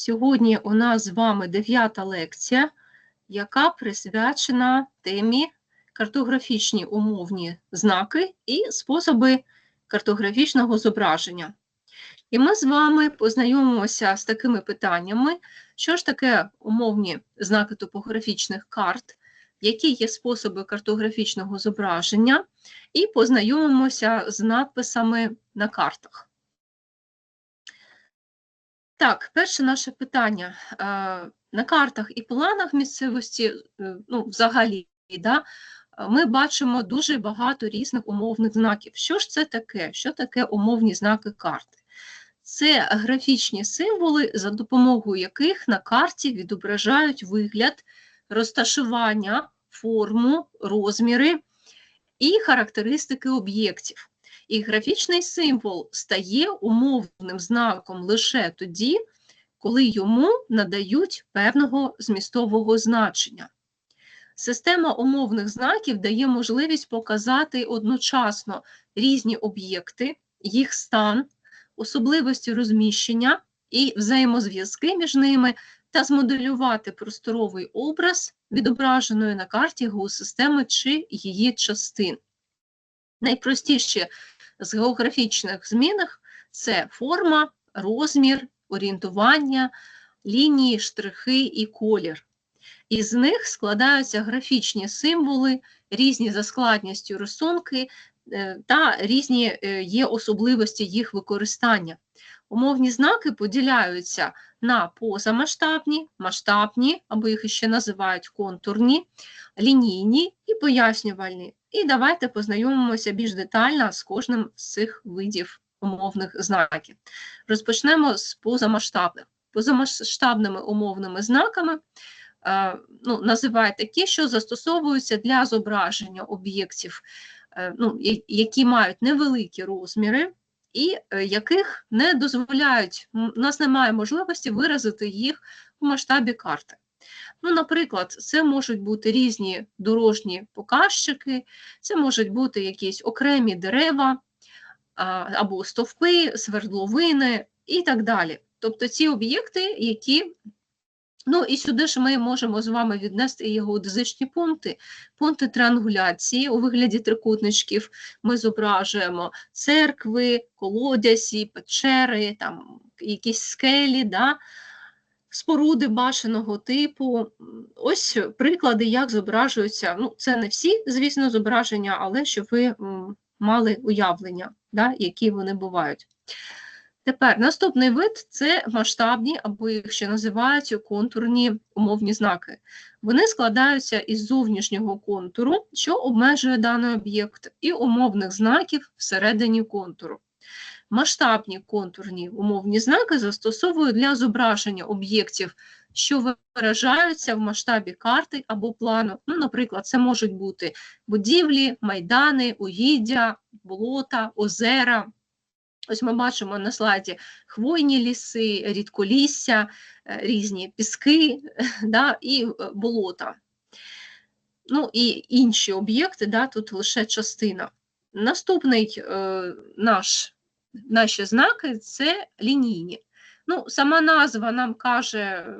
Сьогодні у нас з вами дев'ята лекція, яка присвячена темі картографічні умовні знаки і способи картографічного зображення. І ми з вами познайомимося з такими питаннями, що ж таке умовні знаки топографічних карт, які є способи картографічного зображення, і познайомимося з надписами на картах. Так, перше наше питання. Е, На картах і планах місцевості, е, ну, взагалі, да, ми бачимо дуже багато різних умовних знаків. Що ж це таке? Що таке умовні знаки карти? Це графічні символи, за допомогою яких на карті відображають вигляд, розташування, форму, розміри і характеристики об'єктів. І графічний символ стає умовним знаком лише тоді, коли йому надають певного змістового значення. Система умовних знаків дає можливість показати одночасно різні об'єкти, їх стан, особливості розміщення і взаємозв'язки між ними та змоделювати просторовий образ відображеної на карті геосистеми чи її частин. Найпростіші з географічних змінах це форма, розмір, орієнтування, лінії, штрихи і колір. Із них складаються графічні символи, різні за складністю рисунки е, та різні е, є особливості їх використання. Умовні знаки поділяються на позамасштабні, масштабні, або їх ще називають контурні, лінійні і пояснювальні. І давайте познайомимося більш детально з кожним з цих видів умовних знаків. Розпочнемо з позамасштабних. Позамасштабними умовними знаками е, ну, називають такі, що застосовуються для зображення об'єктів, е, ну, які мають невеликі розміри, і е, яких не дозволяють, у нас немає можливості виразити їх в масштабі карти. Ну, Наприклад, це можуть бути різні дорожні показчики, це можуть бути якісь окремі дерева або стовпи, свердловини і так далі. Тобто ці об'єкти, які Ну і сюди ж ми можемо з вами віднести і геодезичні пункти. Пункти триангуляції у вигляді трикутничків ми зображуємо церкви, колодязі, печери, там якісь скелі, да? Споруди башеного типу. Ось приклади, як зображуються. Ну, Це не всі, звісно, зображення, але щоб ви мали уявлення, да? які вони бувають. Тепер наступний вид це масштабні, або їх ще називають контурні умовні знаки. Вони складаються із зовнішнього контуру, що обмежує даний об'єкт, і умовних знаків всередині контуру. Масштабні контурні умовні знаки застосовують для зображення об'єктів, що виражаються в масштабі карти або плану. Ну, Наприклад, це можуть бути будівлі, майдани, угіддя, болота, озера. Ось ми бачимо на слайді хвойні ліси, рідколісся, е, різні піски да, і е, болота. Ну і інші об'єкти, да, тут лише частина. Наступний е, наш, наші знаки це лінійні. Ну, Сама назва нам каже е,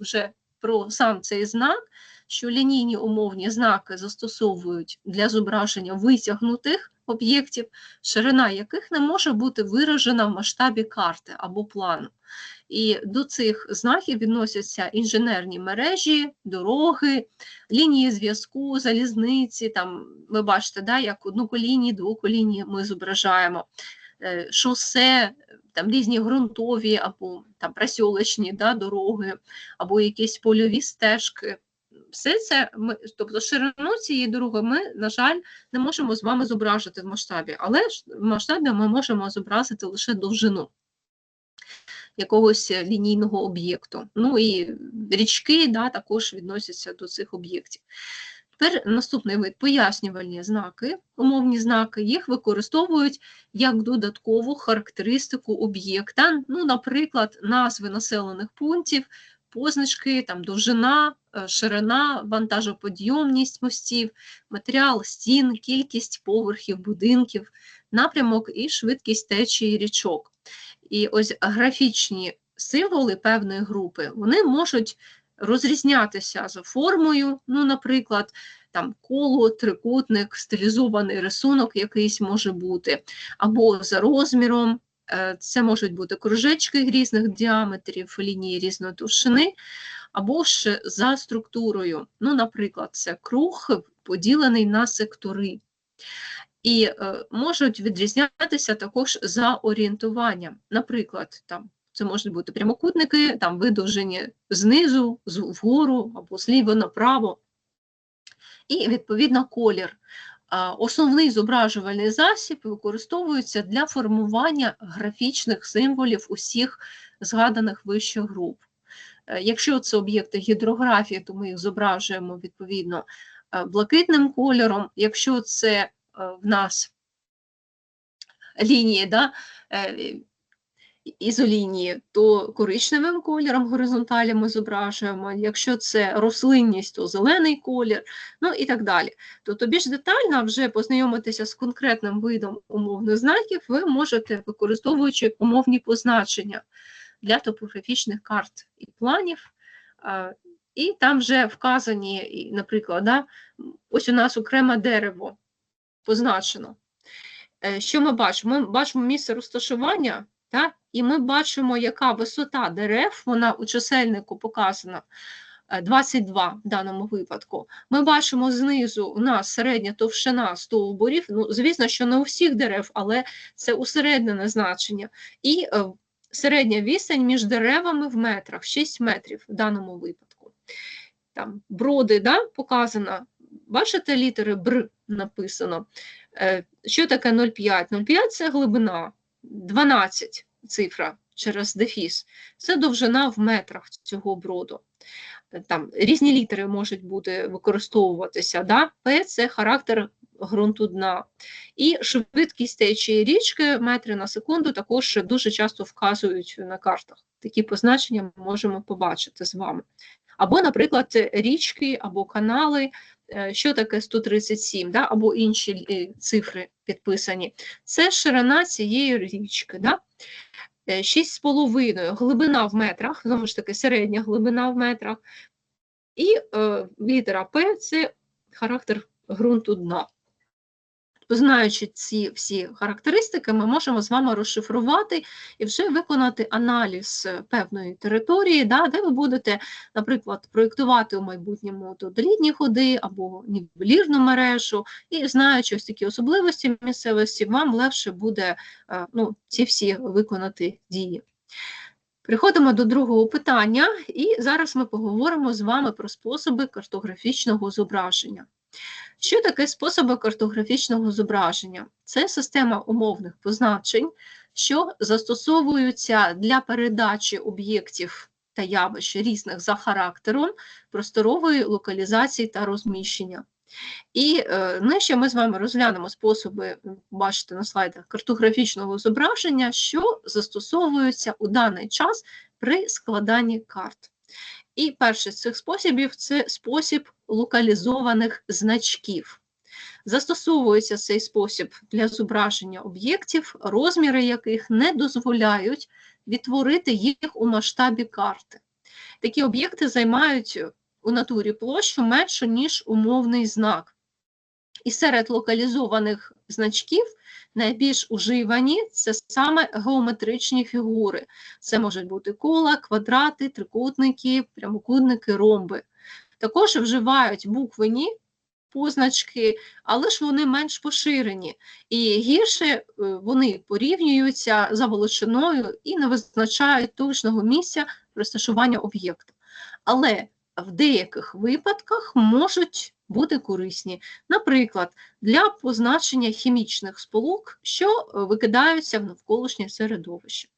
вже про сам цей знак, що лінійні умовні знаки застосовують для зображення витягнутих об'єктів, ширина яких не може бути виражена в масштабі карти або плану. І до цих знаків відносяться інженерні мережі, дороги, лінії зв'язку, залізниці. Там ви бачите, да, як одноколінні, двоколінні ми зображаємо, шосе, там різні ґрунтові або там просьолочні да, дороги, або якісь польові стежки все це ми, тобто ширину цієї дороги ми, на жаль, не можемо з вами зображити в масштабі, але в масштабі ми можемо зобразити лише довжину якогось лінійного об'єкту. Ну і річки да, також відносяться до цих об'єктів. Тепер наступний вид. Пояснювальні знаки, умовні знаки, їх використовують як додаткову характеристику об'єкта, ну, наприклад, назви населених пунктів, позначки, там довжина, е, ширина, вантажоподйомність мостів, матеріал стін, кількість поверхів, будинків, напрямок і швидкість течії річок. І ось графічні символи певної групи вони можуть розрізнятися за формою, ну, наприклад, там коло, трикутник, стилізований рисунок якийсь може бути, або за розміром. Е, це можуть бути кружечки різних діаметрів, лінії різної товщини, або ж за структурою. Ну, Наприклад, це круг поділений на сектори. І е, можуть відрізнятися також за орієнтуванням. Наприклад, там це можуть бути прямокутники, там видовжені знизу, вгору або зліво направо. І, відповідно, колір. Основний зображувальний засіб використовується для формування графічних символів усіх згаданих вище груп. Е, якщо це об'єкти гідрографії, то ми їх зображуємо відповідно е, блакитним кольором. Якщо це е, в нас лінії, да, ізолінії, то коричневим кольором горизонталі ми зображуємо, якщо це рослинність, то зелений колір, ну і так далі. Тобто більш детально вже познайомитися з конкретним видом умовних знаків, ви можете, використовуючи умовні позначення для топографічних карт і планів. І там вже вказані, наприклад, да, ось у нас окреме дерево позначено. Е, що ми бачимо? Ми бачимо місце розташування так? І ми бачимо, яка висота дерев, вона у чисельнику показана 22 е, в даному випадку. Ми бачимо знизу у нас середня товщина стовбурів. Ну, звісно, що не у всіх дерев, але це усереднене значення. І е, середня відстань між деревами в метрах 6 метрів в даному випадку. Там Броди да, показано. Бачите, літери Бр написано. Е, що таке 0,5? 0,5 це глибина. 12 цифра через дефіс. Це довжина в метрах цього броду. Там Різні літери можуть бути використовуватися. Да? П це характер ґрунту дна. І швидкість течії річки метри на секунду також дуже часто вказують на картах. Такі позначення ми можемо побачити з вами. Або, наприклад, річки або канали що таке 137, да, або інші е, цифри підписані? Це ширина цієї річки. Да? 6,5 е, глибина в метрах, знову ж таки, середня глибина в метрах, і е, літера П це характер ґрунту дна. Знаючи ці всі характеристики, ми можемо з вами розшифрувати і вже виконати аналіз певної території, да, де ви будете, наприклад, проєктувати у майбутньому долідні ходи або нівелірну мережу, і знаючи ось такі особливості місцевості, вам легше буде е, ну, ці всі виконати дії. Приходимо до другого питання, і зараз ми поговоримо з вами про способи картографічного зображення. Що таке способи картографічного зображення? Це система умовних позначень, що застосовуються для передачі об'єктів та явищ різних за характером просторової локалізації та розміщення. І е, нижче ми з вами розглянемо способи, бачите на слайдах, картографічного зображення, що застосовуються у даний час при складанні карт. І перший з цих способів це спосіб локалізованих значків. Застосовується цей спосіб для зображення об'єктів, розміри яких не дозволяють відтворити їх у масштабі карти. Такі об'єкти займають у натурі площу меншу, ніж умовний знак. І серед локалізованих значків найбільш уживані це саме геометричні фігури. Це можуть бути кола, квадрати, трикутники, прямокутники, ромби. Також вживають буквені позначки, але ж вони менш поширені. І гірше е, вони порівнюються за величиною і не визначають точного місця розташування об'єкта. Але в деяких випадках можуть бути корисні, наприклад, для позначення хімічних сполук, що е, викидаються в навколишнє середовище.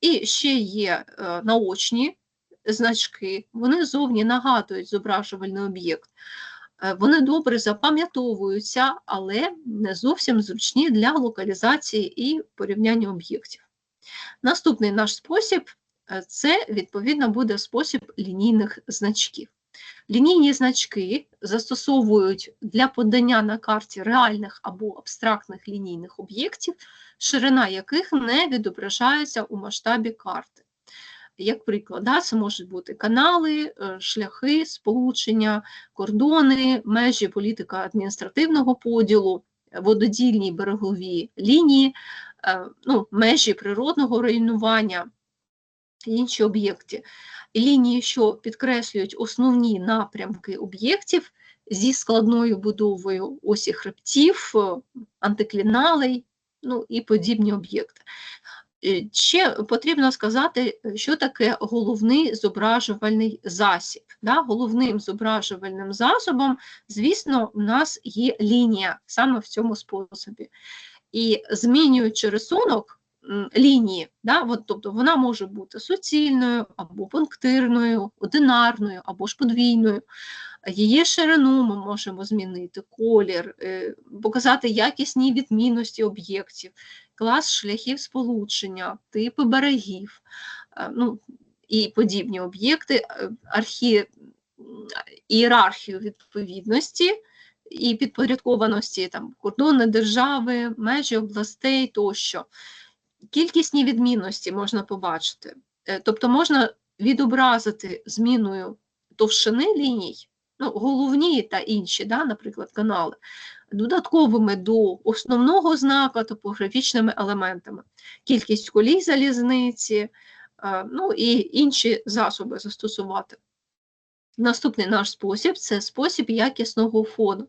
І ще є е, наочні значки, вони зовні нагадують зображувальний об'єкт. Е, вони добре запам'ятовуються, але не зовсім зручні для локалізації і порівняння об'єктів. Наступний наш спосіб це, відповідно, буде спосіб лінійних значків. Лінійні значки застосовують для подання на карті реальних або абстрактних лінійних об'єктів, ширина яких не відображається у масштабі карти. як приклад, це можуть бути канали, е, шляхи, сполучення, кордони, межі політика адміністративного поділу, вододільні берегові лінії, е, ну, межі природного руйнування, інші об'єкти. Лінії, що підкреслюють основні напрямки об'єктів зі складною будовою осі хребтів, е, антикліналей, ну і подібні об'єкти. Е, Ще потрібно сказати, що таке головний зображувальний засіб. Да? Головним зображувальним засобом, звісно, у нас є лінія саме в цьому способі. І змінюючи рисунок лінії, да? От, тобто вона може бути суцільною, або пунктирною, одинарною, або ж подвійною. Її ширину ми можемо змінити, колір, е, показати якісні відмінності об'єктів, клас шляхів сполучення, типи берегів, е, ну, і подібні об'єкти, е, архі... ієрархію відповідності і підпорядкованості, там, кордони держави, межі областей тощо. Кількісні відмінності можна побачити. Е, Тобто можна відобразити зміною товщини ліній, ну, головні та інші, да, наприклад, канали, додатковими до основного знака топографічними елементами, кількість колій залізниці, е, ну і інші засоби застосувати. Наступний наш спосіб це спосіб якісного фону.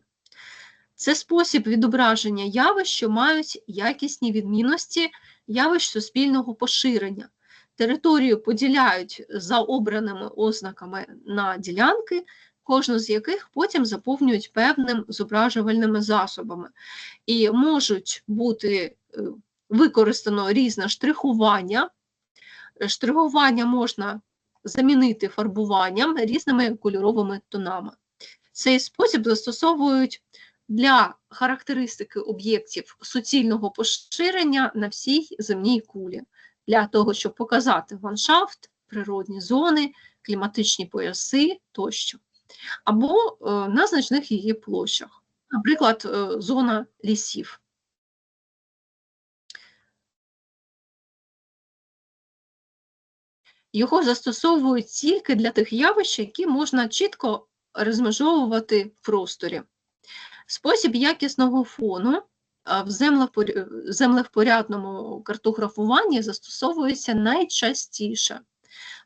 Це спосіб відображення явищ, що мають якісні відмінності явищ суспільного поширення. Територію поділяють за обраними ознаками на ділянки, кожну з яких потім заповнюють певним зображувальними засобами. І можуть бути е, використано різне штрихування. Штрихування можна замінити фарбуванням різними кольоровими тонами. Цей спосіб застосовують для характеристики об'єктів суцільного поширення на всій земній кулі, для того, щоб показати ландшафт, природні зони, кліматичні пояси тощо, або е, на значних її площах, наприклад, е, зона лісів. Його застосовують тільки для тих явищ, які можна чітко розмежовувати в просторі. Спосіб якісного фону в землевпорядному картографуванні застосовується найчастіше.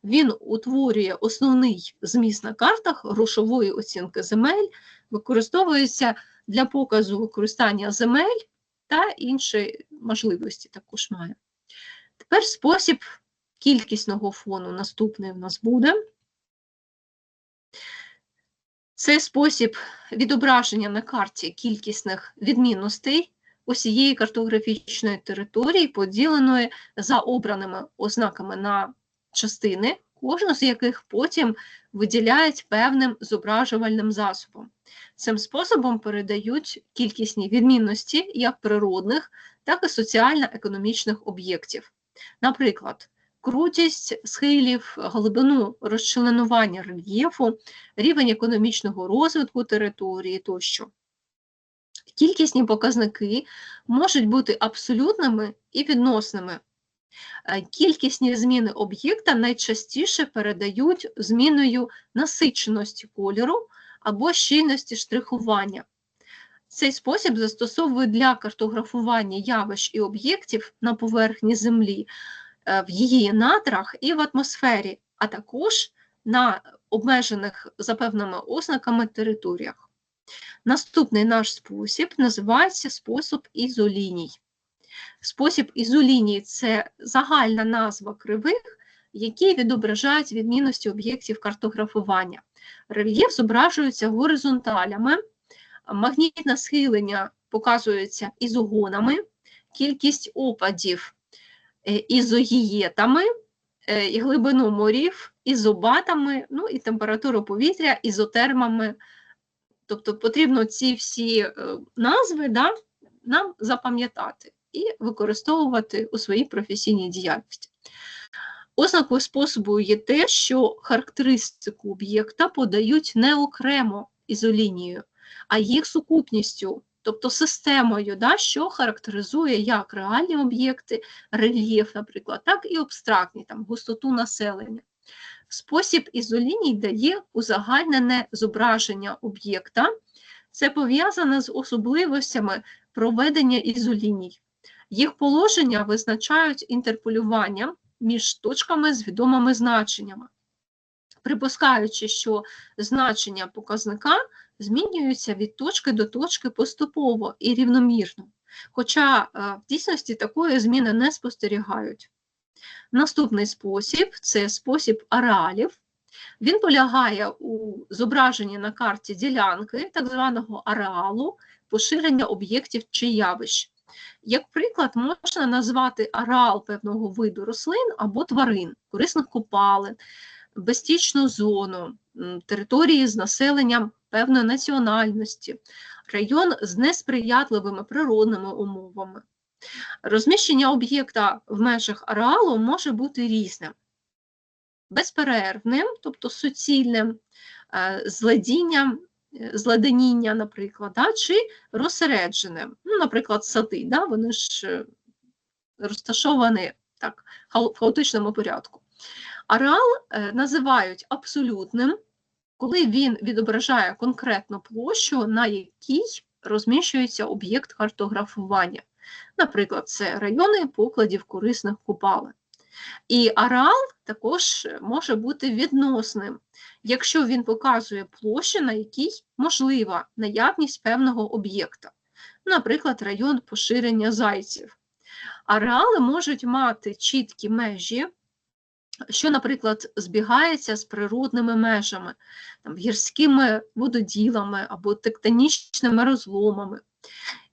Він утворює основний зміст на картах грошової оцінки земель, використовується для показу використання земель та інші можливості також має. Тепер спосіб кількісного фону наступний в нас буде. Це спосіб відображення на карті кількісних відмінностей усієї картографічної території, поділеної за обраними ознаками на частини, кожну з яких потім виділяють певним зображувальним засобом. Цим способом передають кількісні відмінності як природних, так і соціально-економічних об'єктів. Наприклад, крутість схилів, глибину розчленування рельєфу, рівень економічного розвитку території тощо. Кількісні показники можуть бути абсолютними і відносними. Е, Кількісні зміни об'єкта найчастіше передають зміною насиченості кольору або щільності штрихування. Цей спосіб застосовують для картографування явищ і об'єктів на поверхні Землі, в її надрах і в атмосфері, а також на обмежених за певними ознаками територіях. Наступний наш спосіб називається спосіб ізоліній. Спосіб ізоліній це загальна назва кривих, які відображають відмінності об'єктів картографування. Рельєф зображується горизонталями, магнітне схилення показується ізогонами, кількість опадів е, ізогієтами, е, і глибину морів ізобатами, ну і температуру повітря ізотермами. Тобто потрібно ці всі е, назви да, нам запам'ятати і використовувати у своїй професійній діяльності. Ознакою способу є те, що характеристику об'єкта подають не окремо ізолінією, а їх сукупністю тобто системою, да, що характеризує як реальні об'єкти, рельєф, наприклад, так і абстрактні, там, густоту населення. Спосіб ізоліній дає узагальнене зображення об'єкта. Це пов'язане з особливостями проведення ізоліній. Їх положення визначають інтерполюванням між точками з відомими значеннями, припускаючи, що значення показника змінюються від точки до точки поступово і рівномірно, хоча е, в дійсності такої зміни не спостерігають. Наступний спосіб це спосіб ареалів. Він полягає у зображенні на карті ділянки так званого ареалу, поширення об'єктів чи явищ. Як приклад, можна назвати ареал певного виду рослин або тварин, корисних копалин, безстічну зону, території з населенням певної національності, район з несприятливими природними умовами. Розміщення об'єкта в межах ареалу може бути різним, безперервним, тобто суцільним, е, зледінням, е, зладеніння, наприклад, да, чи розсередженим, ну, наприклад, сади, да, вони ж е, розташовані так, в хаотичному порядку. Ареал називають абсолютним, коли він відображає конкретну площу, на якій розміщується об'єкт картографування. Наприклад, це райони покладів корисних купалин. І ареал також може бути відносним, якщо він показує площу, на якій можлива наявність певного об'єкта, наприклад, район поширення зайців. Ареали можуть мати чіткі межі, що, наприклад, збігається з природними межами, там, гірськими вододілами або тектонічними розломами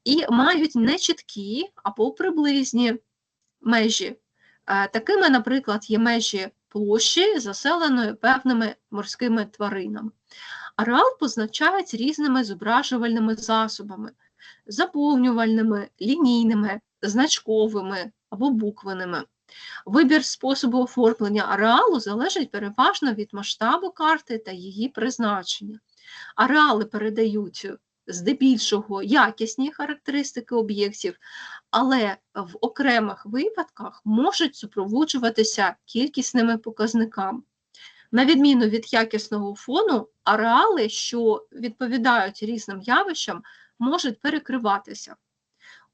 і мають нечіткі або приблизні межі. Е, такими, наприклад, є межі площі, заселеної певними морськими тваринами. Ареал позначають різними зображувальними засобами, заповнювальними, лінійними, значковими або буквеними. Вибір способу оформлення ареалу залежить переважно від масштабу карти та її призначення. Ареали передають здебільшого якісні характеристики об'єктів, але в окремих випадках можуть супроводжуватися кількісними показниками. На відміну від якісного фону, ареали, що відповідають різним явищам, можуть перекриватися.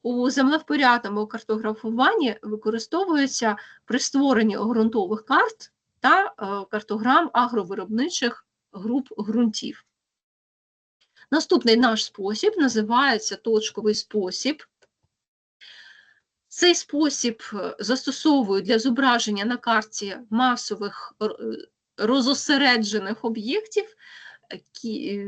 У землевпорядному картографуванні використовуються при створенні ґрунтових карт та е, картограм агровиробничих груп ґрунтів. Наступний наш спосіб називається точковий спосіб. Цей спосіб е, застосовують для зображення на карті масових е, розосереджених об'єктів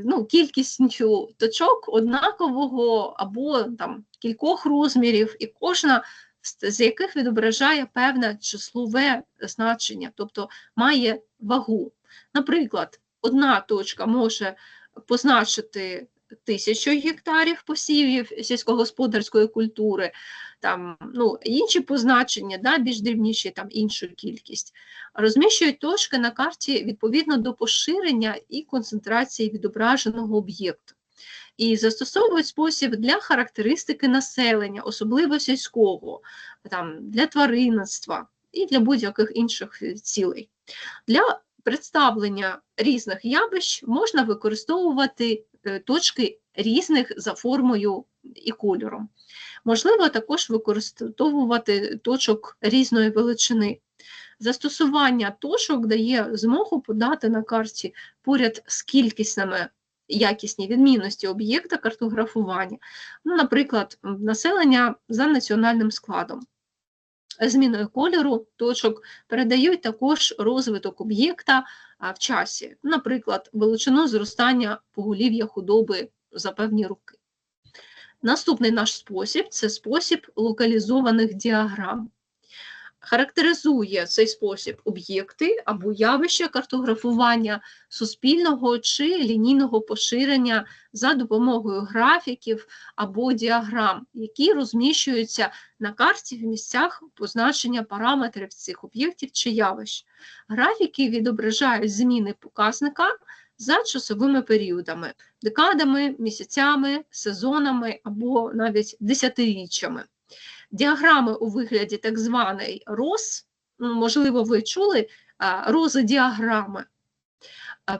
ну, кількістю точок однакового або там, кількох розмірів, і кожна з яких відображає певне числове значення, тобто має вагу. Наприклад, одна точка може позначити тисячу гектарів посівів сільськогосподарської культури, там ну, інші позначення, да, більш дрібніші, там іншу кількість. Розміщують точки на карті відповідно до поширення і концентрації відображеного об'єкту. І застосовують спосіб для характеристики населення, особливо сільського, там, для тваринництва і для будь-яких інших цілей. Для представлення різних явищ можна використовувати е, точки різних за формою і кольором. Можливо, також використовувати точок різної величини. Застосування точок дає змогу подати на карті поряд з кількісними якісні відмінності об'єкта картографування, ну, наприклад, населення за національним складом зміною кольору точок передають також розвиток об'єкта в часі, наприклад, величину зростання поголів'я худоби за певні роки. Наступний наш спосіб це спосіб локалізованих діаграм характеризує цей спосіб об'єкти або явища картографування суспільного чи лінійного поширення за допомогою графіків або діаграм, які розміщуються на карті в місцях позначення параметрів цих об'єктів чи явищ. Графіки відображають зміни показника за часовими періодами, декадами, місяцями, сезонами або навіть десятиріччями. Діаграми у вигляді так званої роз, ну, можливо, ви чули розодіаграми,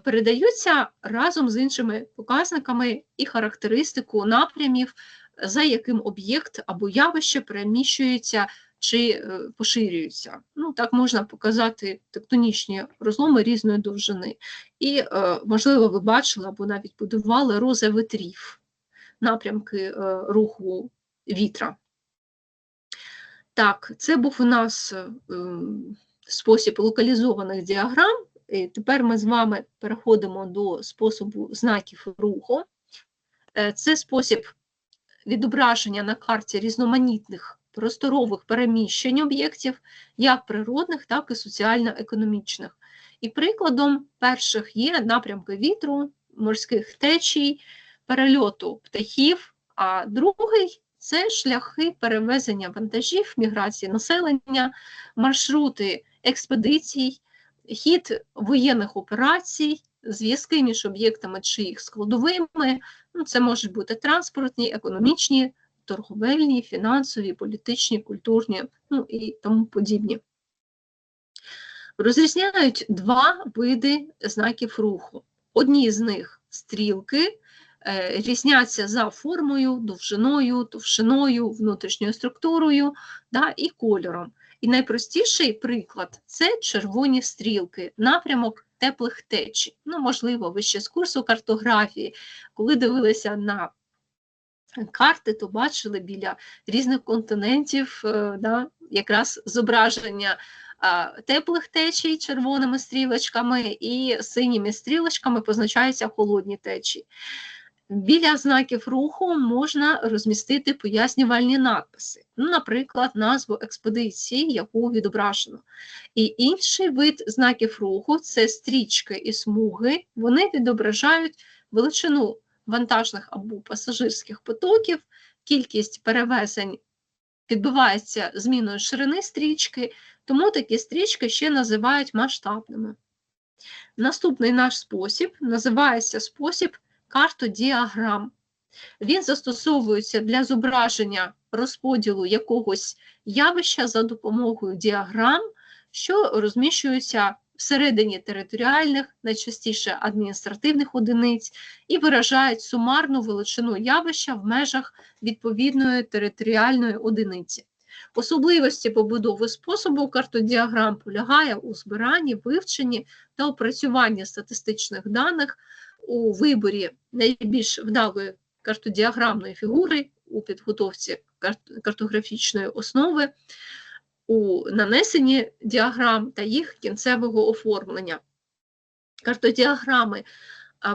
передаються разом з іншими показниками і характеристику напрямів, за яким об'єкт або явище переміщується чи е, поширюються. Ну, Так можна показати тектонічні розломи різної довжини. І, е, можливо, ви бачили або навіть будували рози витрів, напрямки е, руху вітра. Так, це був у нас спосіб локалізованих діаграм. І Тепер ми з вами переходимо до способу знаків руху. Це спосіб відображення на карті різноманітних просторових переміщень об'єктів, як природних, так і соціально-економічних. І прикладом перших є напрямки вітру, морських течій, перельоту птахів, а другий це шляхи перевезення вантажів, міграції населення, маршрути експедицій, хід воєнних операцій, зв'язки між об'єктами чи їх складовими. Ну, Це можуть бути транспортні, економічні торговельні, фінансові, політичні, культурні ну і тому подібні. Розрізняють два види знаків руху. Одні з них стрілки, різняться за формою, довжиною, товщиною, внутрішньою структурою да, і кольором. І найпростіший приклад це червоні стрілки, напрямок теплих течій. Ну, можливо, ви ще з курсу картографії, коли дивилися на карти, то бачили біля різних континентів е, да, якраз зображення теплих течій червоними стрілочками і синіми стрілочками позначаються холодні течії. Біля знаків руху можна розмістити пояснювальні надписи, ну, наприклад, назву експедиції, яку відображено. І інший вид знаків руху це стрічки і смуги, вони відображають величину вантажних або пасажирських потоків, кількість перевезень відбувається зміною ширини стрічки, тому такі стрічки ще називають масштабними. Наступний наш спосіб називається спосіб картодіаграм. Він застосовується для зображення розподілу якогось явища за допомогою діаграм, що розміщуються всередині територіальних, найчастіше адміністративних одиниць, і виражають сумарну величину явища в межах відповідної територіальної одиниці. Особливості побудови способу картодіаграм полягає у збиранні, вивченні та опрацюванні статистичних даних у виборі найбільш вдалої картодіаграмної фігури у підготовці картографічної основи у нанесенні діаграм та їх кінцевого оформлення. Картодіаграми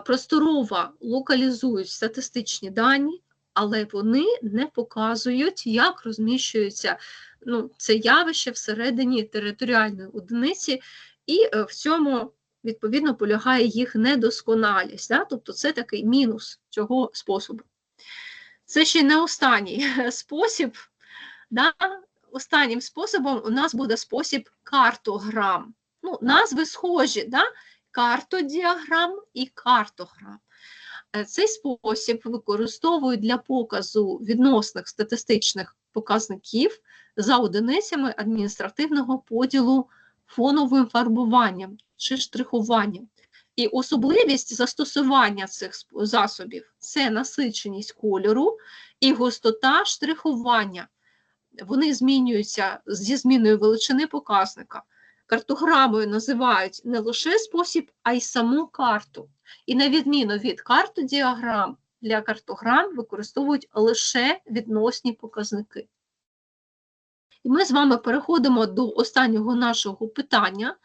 просторово локалізують статистичні дані, але вони не показують, як розміщується ну, це явище всередині територіальної одиниці, і е, в цьому, відповідно, полягає їх недосконалість. Да? Тобто це такий мінус цього способу. Це ще не останній спосіб. Да? останнім способом у нас буде спосіб картограм. Ну, Назви схожі, да? картодіаграм і картограм. Е, цей спосіб використовують для показу відносних статистичних показників за одиницями адміністративного поділу фоновим фарбуванням чи штрихуванням. І особливість застосування цих засобів це насиченість кольору і густота штрихування вони змінюються зі зміною величини показника. Картограмою називають не лише спосіб, а й саму карту. І на відміну від картодіаграм, для картограм використовують лише відносні показники. І ми з вами переходимо до останнього нашого питання,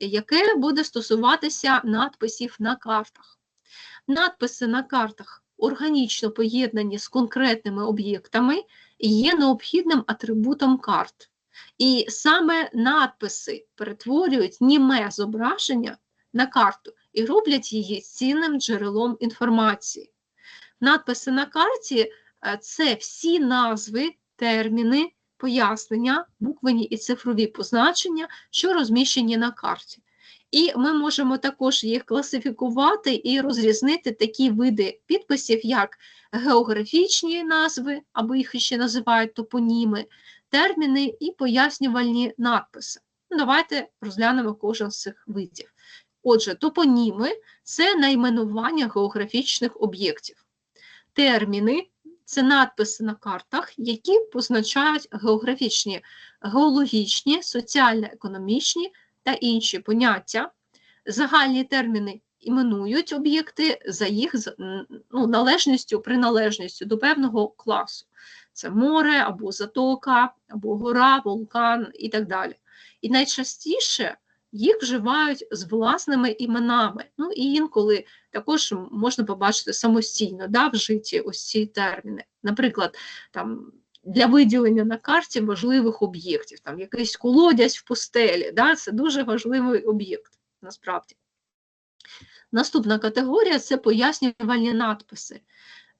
яке буде стосуватися надписів на картах. Надписи на картах органічно поєднані з конкретними об'єктами, є необхідним атрибутом карт. І саме надписи перетворюють німе зображення на карту і роблять її цінним джерелом інформації. Надписи на карті е, це всі назви, терміни, пояснення, буквені і цифрові позначення, що розміщені на карті. І ми можемо також їх класифікувати і розрізнити такі види підписів, як географічні назви, або їх ще називають топоніми, терміни і пояснювальні надписи. Ну, Давайте розглянемо кожен з цих видів. Отже, топоніми це найменування географічних об'єктів. Терміни це надписи на картах, які позначають географічні, геологічні, соціально-економічні та інші поняття. Загальні терміни іменують об'єкти за їх ну, належністю, приналежністю до певного класу. Це море або затока, або гора, вулкан і так далі. І найчастіше їх вживають з власними іменами. Ну і інколи також можна побачити самостійно да, вжиті ось ці терміни. Наприклад, там для виділення на карті важливих об'єктів, там якийсь колодязь в пустелі, да, це дуже важливий об'єкт насправді. Наступна категорія це пояснювальні надписи.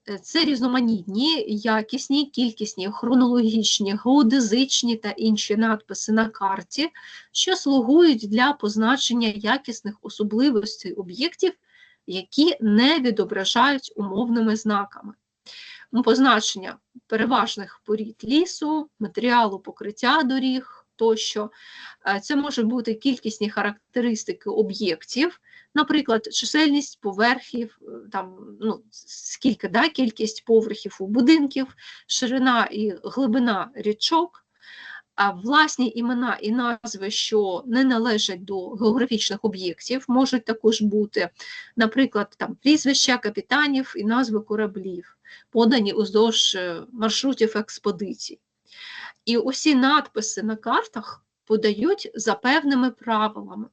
Е, Це різноманітні, якісні, кількісні, хронологічні, геодезичні та інші надписи на карті, що слугують для позначення якісних особливостей об'єктів, які не відображають умовними знаками. Позначення переважних порід лісу, матеріалу покриття доріг тощо. Е, Це можуть бути кількісні характеристики об'єктів, наприклад, чисельність поверхів, е, там, ну, скільки да, кількість поверхів у будинків, ширина і глибина річок, а власні імена і назви, що не належать до географічних об'єктів, можуть також бути, наприклад, там, прізвища капітанів і назви кораблів, подані уздовж е, маршрутів експедицій. І усі надписи на картах подають за певними правилами.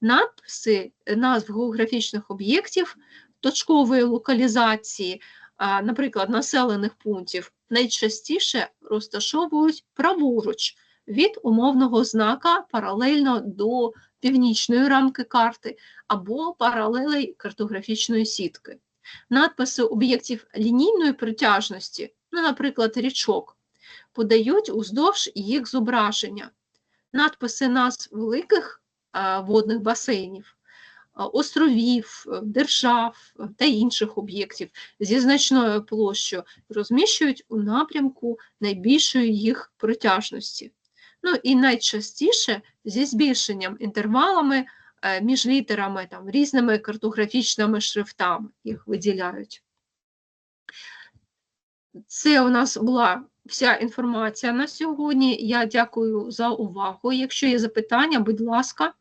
Надписи е, назв географічних об'єктів, точкової локалізації, наприклад, населених пунктів, найчастіше розташовують праворуч від умовного знака паралельно до північної рамки карти або паралелей картографічної сітки. Надписи об'єктів лінійної притяжності, ну, наприклад, річок, подають уздовж їх зображення. Надписи назв великих водних басейнів, островів, е, держав е, та інших об'єктів зі значною площею розміщують у напрямку найбільшої їх протяжності. Ну і найчастіше зі збільшенням інтервалами е, між літерами, там, різними картографічними шрифтами їх виділяють. Це у нас була вся інформація на сьогодні. Я дякую за увагу. Якщо є запитання, будь ласка.